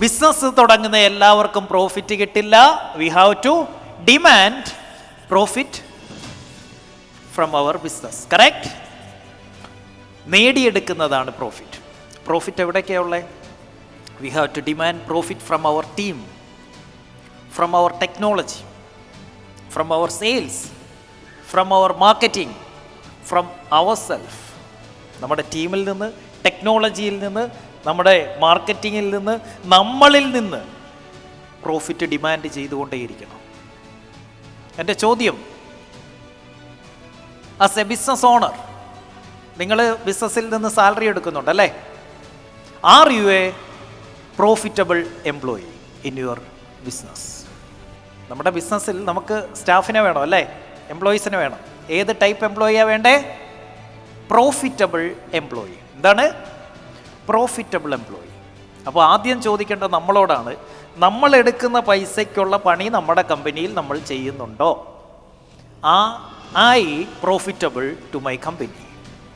Business തുടങ്ങുന്ന എല്ലാവർക്കും profit കിട്ടില്ല. We have to demand profit from our business correct നേടിയെടുക്കുന്നതാണ് profit profit എവിടേക്കാണ് ഉള്ളത് we have to demand profit from our team from our technology from our sales from our marketing from our self നമ്മുടെ ടീമിൽ നിന്ന് ടെക്നോളജിയിൽ നിന്ന് നമ്മുടെ മാർക്കറ്റിങ്ങിൽ നിന്ന് നമ്മളിൽ നിന്ന് പ്രോഫിറ്റ് ഡിമാൻഡ് ചെയ്തുകൊണ്ടേയിരിക്കണം. എന്റെ ചോദ്യം ആസ് എ ബിസിനസ് ഓണർ നിങ്ങൾ ബിസിനസ്സിൽ നിന്ന് സാലറി എടുക്കുന്നുണ്ട് അല്ലേ? Are you a profitable employee in your business നമ്മുടെ ബിസിനസ്സിൽ നമുക്ക് സ്റ്റാഫിനെ വേണം അല്ലേ? എംപ്ലോയീസിനെ വേണം. ഏത് ടൈപ്പ് എംപ്ലോയിയാണ് വേണ്ടേ? പ്രോഫിറ്റബിൾ എംപ്ലോയി എന്താണ്? പ്രോഫിറ്റബിൾ എംപ്ലോയി അപ്പോൾ ആദ്യം ചോദിക്കേണ്ടത് നമ്മളോടാണ് നമ്മൾ എടുക്കുന്ന പൈസയ്ക്കുള്ള പണി നമ്മുടെ കമ്പനിയിൽ നമ്മൾ ചെയ്യുന്നുണ്ടോ? ആ I profitable to my company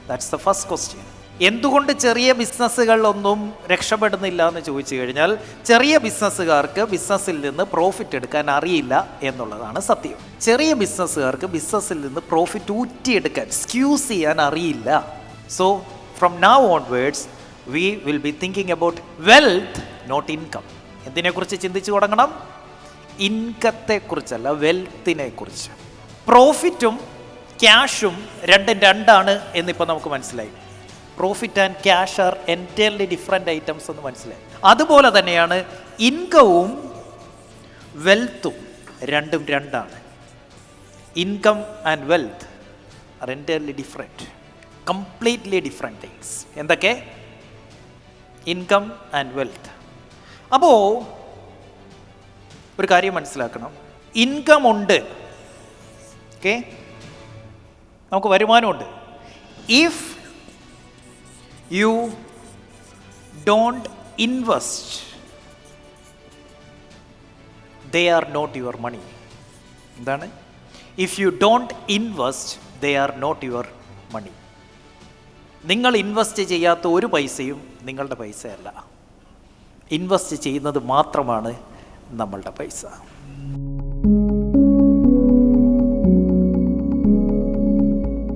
that's the first question എന്തുകൊണ്ട് ചെറിയ ബിസിനസ്സുകളിലൊന്നും രക്ഷപ്പെടുന്നില്ല എന്ന് ചോദിച്ചു കഴിഞ്ഞാൽ ചെറിയ ബിസിനസ്സുകാർക്ക് ബിസിനസ്സിൽ നിന്ന് പ്രോഫിറ്റ് എടുക്കാൻ അറിയില്ല എന്നുള്ളതാണ് സത്യം. ചെറിയ ബിസിനസ്സുകാർക്ക് ബിസിനസ്സിൽ നിന്ന് പ്രോഫിറ്റ് ഊറ്റിയെടുക്കാൻ സ്ക്യൂസ് ചെയ്യാൻ അറിയില്ല. So from now onwards we will be thinking about wealth not income എന്തിനെക്കുറിച്ച് ചിന്തിച്ചു തുടങ്ങണം? ഇൻകത്തെക്കുറിച്ചല്ല വെൽത്തിനെ കുറിച്ച് പ്രോഫിറ്റും ക്യാഷും രണ്ടും രണ്ടാണ് എന്നിപ്പോൾ നമുക്ക് മനസ്സിലായി. Profit and cash are entirely different items എന്ന് മനസ്സിലായി. അതുപോലെ തന്നെയാണ് ഇൻകവും വെൽത്തും രണ്ടും രണ്ടാണ്. Income and wealth are entirely different completely different things എന്തൊക്കെ? ഇൻകം ആൻഡ് വെൽത്ത് അപ്പോൾ ഒരു കാര്യം മനസ്സിലാക്കണം. ഇൻകം ഉണ്ട്. ഓക്കെ നമുക്ക് വരുമാനമുണ്ട് if you don't invest they are not your money എന്താണ്? If you don't invest they are not your money നിങ്ങൾ invest ചെയ്യാത്ത ഒരു പൈസയും നിങ്ങളുടെ പൈസയല്ല. ഇൻവെസ്റ്റ് ചെയ്യുന്നത് മാത്രമാണ് നമ്മളുടെ പൈസ.